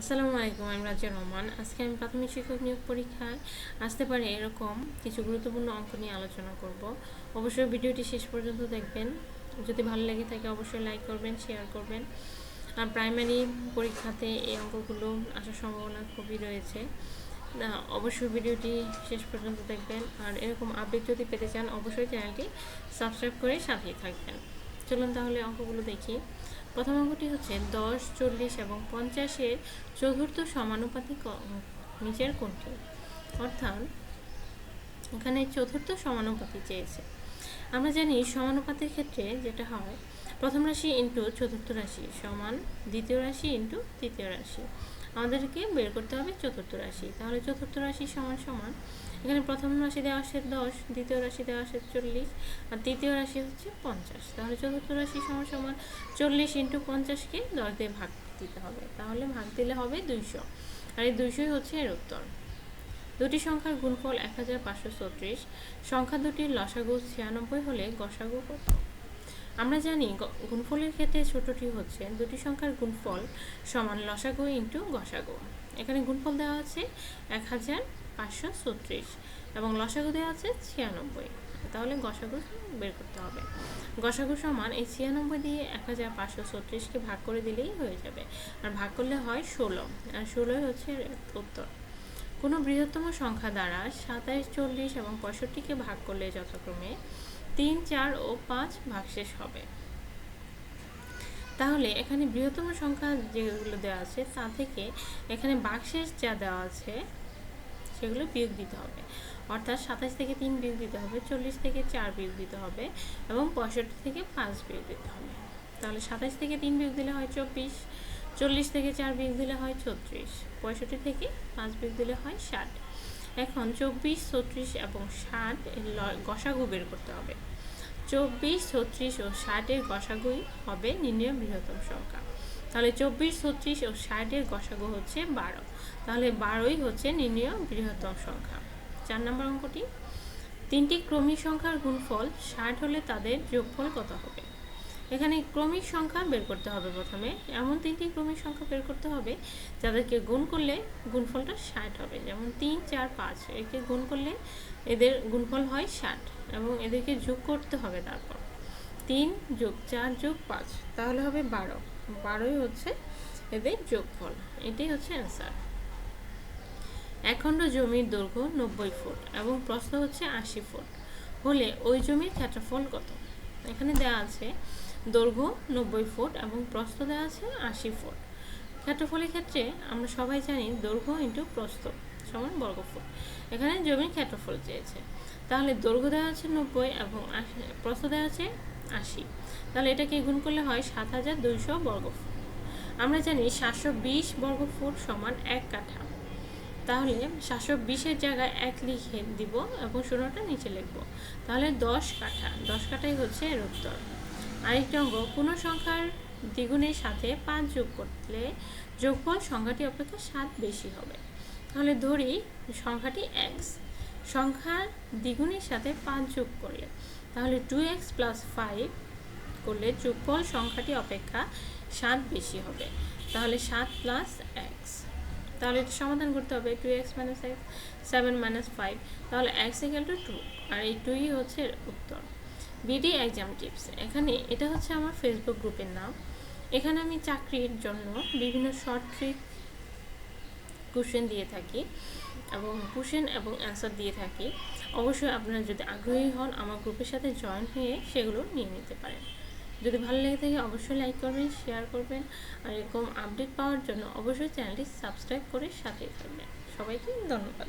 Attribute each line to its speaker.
Speaker 1: আসসালামু আলাইকুম, আমি রাজা রহমান। আজকে আমি প্রাথমিক শিক্ষক নিয়োগ পরীক্ষায় আসতে পারে এরকম কিছু গুরুত্বপূর্ণ অঙ্ক নিয়ে আলোচনা করব। অবশ্যই ভিডিওটি শেষ পর্যন্ত দেখবেন। যদি ভালো লেগে থাকে অবশ্যই লাইক করবেন, শেয়ার করবেন। আর প্রাইমারি পরীক্ষাতে এই অঙ্কগুলো আসার সম্ভাবনা খুবই রয়েছে। অবশ্যই ভিডিওটি শেষ পর্যন্ত দেখবেন। আর এরকম আপডেট যদি পেতে চান, অবশ্যই চ্যানেলটি সাবস্ক্রাইব করে সাথেই থাকবেন। চলুন তাহলে অঙ্কগুলো দেখি। প্রথম অঙ্কটি হচ্ছে দশ, চল্লিশ এবং পঞ্চাশের চতুর্থ সমানুপাতিক নিচের কোনটি অর্থাৎ এখানে চতুর্থ সমানুপাতি চেয়েছে। আমরা জানি সমানুপাতের ক্ষেত্রে যেটা হয়, প্রথম রাশি ইন্টু চতুর্থ রাশি সমান দ্বিতীয় রাশি ইন্টু তৃতীয় রাশি। আমাদেরকে বের করতে হবে চতুর্থ রাশি। তাহলে চতুর্থ রাশি সমান সমান। এখানে প্রথম রাশি দেওয়া আছে দশ, দ্বিতীয় রাশি দেওয়া আছে চল্লিশ, আর তৃতীয় রাশি হচ্ছে পঞ্চাশ। তাহলে চতুর্থ রাশি সমান সমান চল্লিশ ইন্টু পঞ্চাশকে দশ দিয়ে ভাগ দিতে হবে। তাহলে ভাগ দিলে হবে দুইশো। আর এই দুইশোই হচ্ছে এর উত্তর। দুটি সংখ্যার গুণফল এক হাজার পাঁচশো চৌত্রিশ সংখ্যা দুটির লসাগু ছিয়ানব্বই হলে গসাগু কত? আমরা জানি গুণফলের ক্ষেত্রে ছোটটি হচ্ছে দুটি সংখ্যার গুণফল সমান লসাগু ইন্টু গসাগু। এখানে গুণফল দেওয়া আছে এক হাজার পাঁচশো ছত্রিশ এবং লসাগু দেওয়া আছে ছিয়ানব্বই। তাহলে গসাগু বের করতে হবে। গসাগু সমান এই ছিয়ানব্বই দিয়ে এক হাজার পাঁচশো ছত্রিশকে ভাগ করে দিলেই হয়ে যাবে। আর ভাগ করলে হয় ষোলো। আর ষোলোই হচ্ছে উত্তর। কোনো বৃহত্তম সংখ্যা দ্বারা সাতাইশ, চল্লিশ এবং পঁয়ষট্টিকে ভাগ করলে যথাক্রমে তিন, চার ও পাঁচ ভাগশেষ হবে। তাহলে এখানে বৃহত্তম সংখ্যা যেগুলো দেওয়া আছে, তা থেকে এখানে ভাগশেষ যা দেওয়া আছে, সেগুলো বিয়োগ দিতে হবে। অর্থাৎ সাতাশ থেকে তিন বিয়োগ দিতে হবে, চল্লিশ থেকে চার বিয়োগ দিতে হবে এবং পঁয়ষট্টি থেকে পাঁচ বিয়োগ দিতে হবে। তাহলে সাতাশ থেকে তিন বিয়োগ দিলে হয় চব্বিশ, চল্লিশ থেকে চার বিয়োগ দিলে হয় ছত্রিশ, পঁয়ষট্টি থেকে পাঁচ বিয়োগ দিলে হয় ষাট। এখন চব্বিশ, ছত্রিশ এবং ষাট এর গসাগু বের করতে হবে। চব্বিশ, ছত্রিশ ও ষাটের গসাগুই হবে নির্ণয় বৃহত্তম সংখ্যা। তাহলে চব্বিশ, ছত্রিশ ও ষাটের গসাগু হচ্ছে বারো। তাহলে বারোই হচ্ছে নির্ণয় বৃহত্তম সংখ্যা। চার নম্বর অঙ্কটি, তিনটি ক্রমিক সংখ্যার গুণফল ষাট হলে তাদের যোগফল কত হবে? এখানে ক্রমিক সংখ্যা বের করতে হবে প্রথমে। এমন তিনটি ক্রমিক সংখ্যা বের করতে হবে, যাদেরকে গুণ করলে গুণফলটা ষাট হবে। যেমন তিন, চার, পাঁচ, একে গুণ করলে এদের গুণফল হয় ষাট এবং এদেরকে যোগ করতে হবে তারপর। তিন যোগ চার যোগ পাঁচ, তাহলে হবে বারো। বারোই হচ্ছে এদের যোগফল। এটাই হচ্ছে অ্যান্সার। একখণ্ড জমির দৈর্ঘ্য নব্বই ফুট এবং প্রশ্ন হচ্ছে আশি ফুট। হলে ওই জমির ক্ষেত্রফল কত? এখানে দেওয়া আছে দৈর্ঘ্য নব্বই ফুট এবং প্রস্থ দেওয়া আছে আশি ফুট। ক্ষেত্রফলের ক্ষেত্রে আমরা সবাই জানি দৈর্ঘ্য ইন্টু প্রস্থ সমান বর্গফুট এখানে জমির ক্ষেত্রফল চেয়েছে। তাহলে দৈর্ঘ্য দেওয়া আছে নব্বই এবং প্রস্থ দেওয়া আছে আশি। তাহলে এটাকে গুণ করলে হয় সাত হাজার দুইশো বর্গফুট আমরা জানি সাতশো বিশ বর্গফুট সমান এক কাঠা। তাহলে সাতশো বিশের জায়গায় এক লিখে দিব এবং শূন্যটা নিচে লিখব। তাহলে দশ কাঠা। দশ কাঠাই হচ্ছে এর উত্তর। আরেকটি অঙ্গ কোনো সংখ্যার দ্বিগুণের সাথে পাঁচ যোগ করলে যোগফল সংখ্যাটি অপেক্ষা সাত বেশি হবে। তাহলে ধরি সংখ্যাটি এক্স সংখ্যার দ্বিগুণের সাথে পাঁচ যোগ করলে, তাহলে টু এক্স প্লাস ফাইভ করলে যোগফল সংখ্যাটি অপেক্ষা সাত বেশি হবে। তাহলে সাত প্লাস এক্স তাহলে এটা সমাধান করতে হবে two x minus x seven minus five তাহলে এক্স ইকাল টু টু আর এই টুই হচ্ছে উত্তর। BD exam tips. এখানে এটা হচ্ছে আমার ফেসবুক গ্রুপের নাম। এখানে আমি চাকরির জন্য বিভিন্ন শর্ট ট্রিক কোশ্চেন দিয়ে থাকি এবং কোশ্চেন এবং অ্যান্সার দিয়ে থাকি। অবশ্যই আপনারা যদি আগ্রহী হন, আমার গ্রুপের সাথে জয়েন হয়ে সেগুলো নিয়ে নিতে পারেন। যদি ভালো লেগে থাকে, অবশ্যই লাইক করবেন শেয়ার করবেন আর এরকম আপডেট পাওয়ার জন্য অবশ্যই চ্যানেলটি সাবস্ক্রাইব করে সাথেই থাকবেন। সবাইকে ধন্যবাদ।